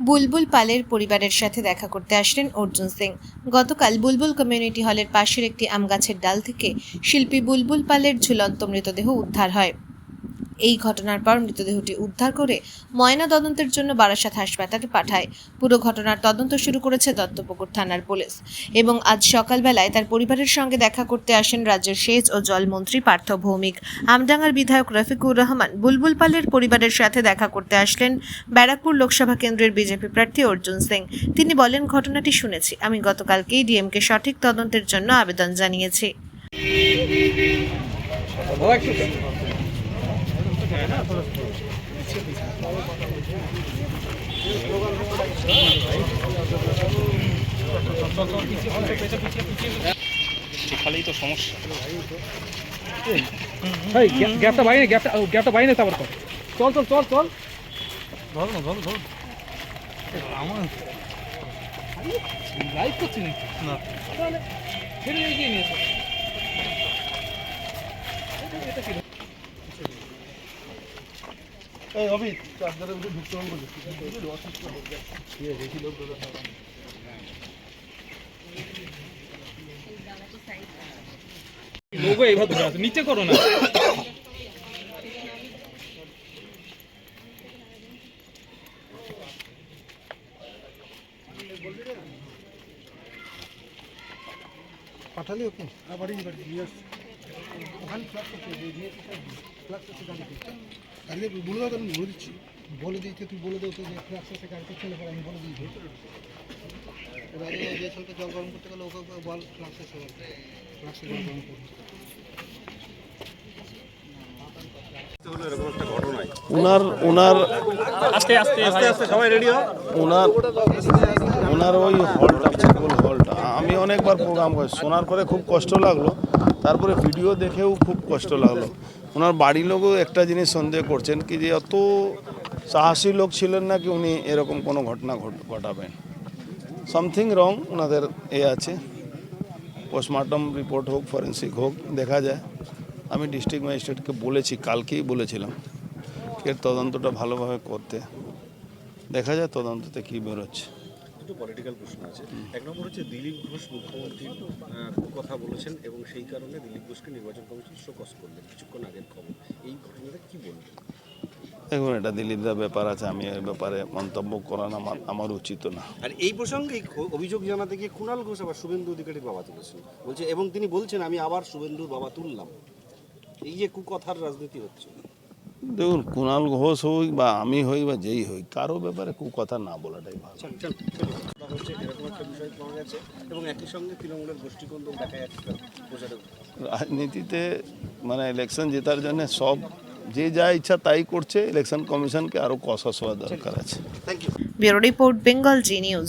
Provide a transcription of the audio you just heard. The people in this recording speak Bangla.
বুলবুল পালের পরিবারের সাথে দেখা করতে আসলেন অর্জুন সিং। গতকাল বুলবুল কমিউনিটি হলের পাশের একটি আমগাছের ডাল থেকে শিল্পী বুলবুল পালের ঝুলন্ত মৃতদেহ উদ্ধার হয়। এই ঘটনার পর মৃতদেহটি উদ্ধার করে ময়না তদন্তের জন্য বারাসাত হাসপাতালে পাঠায়। পুরো ঘটনার তদন্ত শুরু করেছে দত্তপুকুর থানার পুলিশ এবং আজ সকালবেলায় তার পরিবারের সঙ্গে দেখা করতে আসেন রাজ্যের সেচ ও জলমন্ত্রী পার্থ ভৌমিক। আমডাঙ্গার বিধায়ক রফিকুর রহমান বুলবুল পালের পরিবারের সাথে দেখা করতে আসলেন ব্যারাকপুর লোকসভা কেন্দ্রের বিজেপি প্রার্থী অর্জুন সিং। তিনি বলেন, ঘটনাটি শুনেছি। আমি গতকালকেই ডিএমকে সঠিক তদন্তের জন্য আবেদন জানিয়েছি। সেখানেই তো সমস্যা। এই গ্যা- গ্যাসটা বাইরে গ্যাসটা ও, গ্যাসটা বাইরে তারপর চল চল চল চল। ধরো না ধরো ধরো। আমার লাইভ করছি না। ছেড়ে এগিয়ে নিয়ে এসো। এই ভিতরে ঢুকতে হবে লোগো এইভাবে ধরে আছে নিচে করো না। পাঠালি ওকে? নিয়ে আসছি। ওখানে ফ্লাক্স ফ্লাক্স গাড়িতে তাহলে বলে দাও আমি বলে দিচ্ছি। বলে দিয়েছে তুই বলে দাও তো যে ফ্লাক্স আছে গাড়িতে চলে পড়ে আমি বলে দিয়েছি এবারে যে ছেলেকে জল গরম করতে গেলে ওকে বল ফ্লাক্স আছে ফ্লাক্সে জল গরম করতে। ওনার ওনার আস্তে আস্তে আস্তে আস্তে সবাই রেডি হও ওনার ওনার ওই হলটা চেকবল হলটা। আমি অনেকবার প্রোগ্রাম করি শোনার পরে খুব কষ্ট লাগল। তারপরে ভিডিও দেখেও খুব কষ্ট লাগল। ওনার বাড়ির লোকও একটা জিনিস সন্দেহ করছেন কি যে অত সাহসী লোক ছিলেন না কি উনি এরকম কোনো ঘটনা ঘট- ঘটাবেন। সামথিং রং ওনাদের এ আছে। পোস্টমর্টম রিপোর্ট হোক ফরেন্সিক হোক, দেখা যায়। আমি ডিস্ট্রিক্ট ম্যাজিস্ট্রেটকে বলেছি, কালকেই বলেছিলাম এর তদন্তটা ভালোভাবে করতে। দেখা যায় তদন্ততে কী বেরোচ্ছে। দুটো পলিটিক্যাল প্রশ্ন আছে। এক নম্বর হচ্ছে দিলীপ ঘোষ মুখ্যমন্ত্রীর কথা বলেছেন এবং সেই কারণে দিলীপ ঘোষকে নির্বাচন কমিশন শোকস করলেন। কিছুক্ষণ আগের খবর। এই ঘটনাটা কি বলবেন? দেখুন এটা দিলীপদার ব্যাপার আছে আমি এর ব্যাপারে মন্তব্য করানো আমার আমার উচিত না। আর এই প্রসঙ্গে অভিযোগ জানাতে গিয়ে কুণাল ঘোষ আবার শুভেন্দু অধিকারীর বাবা তুলেছেন। বলছে এবং তিনি বলছেন আমি আবার শুভেন্দুর বাবা তুললাম। এই যে কুকথার রাজনীতি হচ্ছে। দেখুন কুণাল ঘোষ হই বা আমি হই বা যেই হই কারও ব্যাপারে কু কথা না বলাটাই ভালো। চল চল চল। কথা হচ্ছে এরকম একটা বিষয় পাওয়া গেছে এবং একই সঙ্গে তৃণমূলের গোষ্ঠীকন্দল দেখা যাচ্ছে রাজনীতিতে মানে ইলেকশন জেতার জন্য সব যে যা ইচ্ছা তাই করছে ইলেকশন কমিশনকে আরও কষাস হওয়া দরকার আছে। Thank you bureau report Bengal Zee news.